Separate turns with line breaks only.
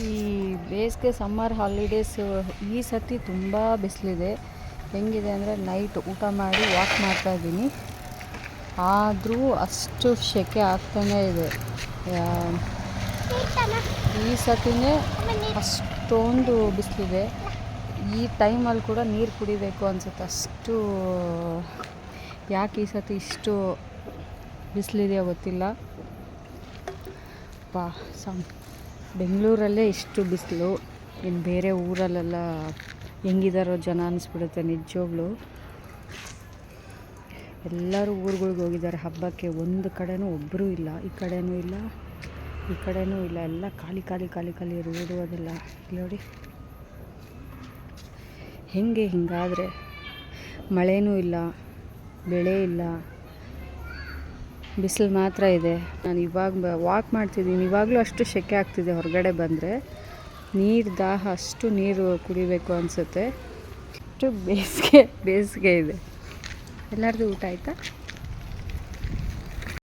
ಈ ಬೇಸಿಗೆ summer holidays ಈ ಸತಿ ತುಂಬ ಬಿಸಿಲಿದೆ. ಹೆಂಗಿದೆ ಅಂದರೆ ನೈಟ್ ಊಟ ಮಾಡಿ ವಾಕ್ ಮಾಡ್ತಾ ಇದ್ದೀನಿ. ಆದರೂ ಅಷ್ಟು ಸೆಕೆ ಆಗ್ತಾನೇ ಇದೆ. ಈ ಸತಿನೇ ಅಷ್ಟೊಂದು ಬಿಸಿಲಿದೆ. ಈ ಟೈಮಲ್ಲಿ ಕೂಡ ನೀರು ಕುಡಿಬೇಕು ಅನಿಸುತ್ತೆ. ಅಷ್ಟು, ಯಾಕೆ ಈ ಸತಿ ಇಷ್ಟು ಬಿಸಿಲಿದೆಯೋ ಗೊತ್ತಿಲ್ಲ. ಪಾ ಸಮ್ ಬೆಂಗಳೂರಲ್ಲೇ ಇಷ್ಟು ಬಿಸಿಲು ಇನ್ನು ಬೇರೆ ಊರಲ್ಲೆಲ್ಲ ಹೆಂಗಿದಾರೋ ಜನ ಅನಿಸ್ಬಿಡುತ್ತೆ ನಿಜವಾಗ್ಲು ಎಲ್ಲರೂ ಊರುಗಳಿಗೆ ಹೋಗಿದ್ದಾರೆ, ಹಬ್ಬಕ್ಕೆ ಒಂದು ಕಡೆನೂ ಒಬ್ಬರೂ ಇಲ್ಲ, ಈ ಕಡೆನೂ ಇಲ್ಲ, ಈ ಕಡೆನೂ ಇಲ್ಲ, ಎಲ್ಲ ಖಾಲಿ ಖಾಲಿ ಖಾಲಿ ಖಾಲಿ ರೋಡು ಅದೆಲ್ಲ. ನೋಡಿ. ಹೆಂಗೆ ಹಿಂಗಾದರೆ? ಮಳೆನೂ ಇಲ್ಲ, ಬೆಳೆ ಇಲ್ಲ ಬಿಸಿಲು ಮಾತ್ರ ಇದೆ. ನಾನು ಇವಾಗ ವಾಕ್ ಮಾಡ್ತಿದ್ದೀನಿ. ಇವಾಗಲೂ ಅಷ್ಟು ಸೆಕೆ ಆಗ್ತಿದೆ ಹೊರಗಡೆ ಬಂದರೆ. ನೀರು ದಾಹ, ಅಷ್ಟು ನೀರು ಕುಡಿಬೇಕು ಅನಿಸುತ್ತೆ. ಅಷ್ಟು ಬೇಸಿಗೆ ಬೇಸಿಗೆ ಇದೆ. ಎಲ್ಲರದು ಊಟ ಆಯಿತಾ?